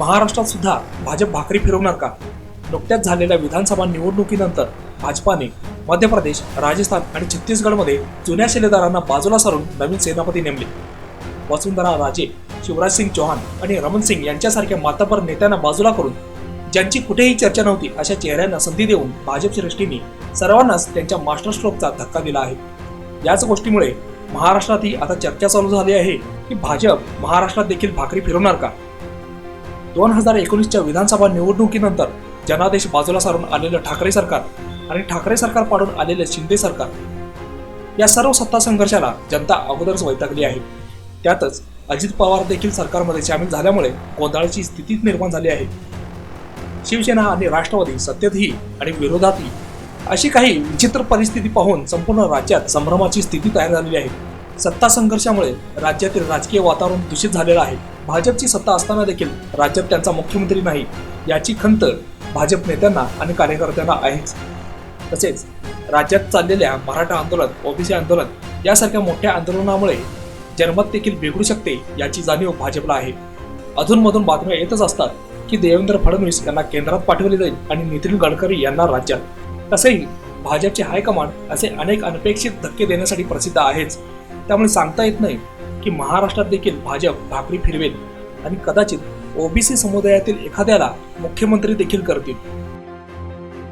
महाराष्ट्रात सुद्धा भाजप भाकरी फिरवणार का? नुकत्याच झालेल्या विधानसभा निवडणुकीनंतर भाजपाने मध्य प्रदेश राजस्थान आणि छत्तीसगडमध्ये जुन्या शिलेदारांना बाजूला सारून नवीन सेनापती नेमले. वसुंधरा राजे शिवराज सिंग चौहान आणि रमण सिंग यांच्यासारख्या मातापर नेत्यांना बाजूला करून ज्यांची कुठेही चर्चा नव्हती अशा चेहऱ्यांना संधी देऊन भाजप श्रेष्ठींनी सर्वांनाच त्यांच्या मास्टर स्ट्रोकचा धक्का दिला आहे. याच गोष्टीमुळे महाराष्ट्रातही आता चर्चा चालू झाली आहे की भाजप महाराष्ट्रात देखील भाकरी फिरवणार का? दोन हजार एकोणीसच्या विधानसभा निवडणुकीनंतर जनादेश बाजूला सारून आलेलं ठाकरे सरकार आणि ठाकरे सरकार पाडून आलेलं शिंदे सरकार या सर्व सत्ता संघर्षाला जनता अगोदरच वैतागली आहे. त्यातच अजित पवार देखील सरकारमध्ये सामील झाल्यामुळे गोंधळाची स्थिती निर्माण झाली आहे. शिवसेना आणि राष्ट्रवादी सत्तेतही आणि विरोधातही अशी काही विचित्र परिस्थिती पाहून संपूर्ण राज्यात संभ्रमाची स्थिती तयार झालेली आहे. सत्ता संघर्षामुळे राज्यातील राजकीय वातावरण दूषित झालेलं आहे. भाजपची सत्ता असताना देखील राज्यात त्यांचा मुख्यमंत्री नाही याची खंत भाजप नेत्यांना आणि कार्यकर्त्यांना आहेच. तसेच राज्यात चाललेल्या मराठा आंदोलन ओबीसी आंदोलन यासारख्या मोठ्या आंदोलनामुळे जनमत देखील बिघडू शकते याची जाणीव भाजपला आहे. अधूनमधून बातम्या येतच असतात की देवेंद्र फडणवीस यांना केंद्रात पाठवले जाईल आणि नितीन गडकरी यांना राज्यात. तसेही भाजपचे हायकमांड असे अनेक अनपेक्षित धक्के देण्यासाठी प्रसिद्ध आहेच. त्यामुळे सांगता येत नाही की महाराष्ट्रात देखील भाजप भाकरी फिरवेल आणि कदाचित ओबीसी समुदायातील एखाद्याला मुख्यमंत्री देखील करतील.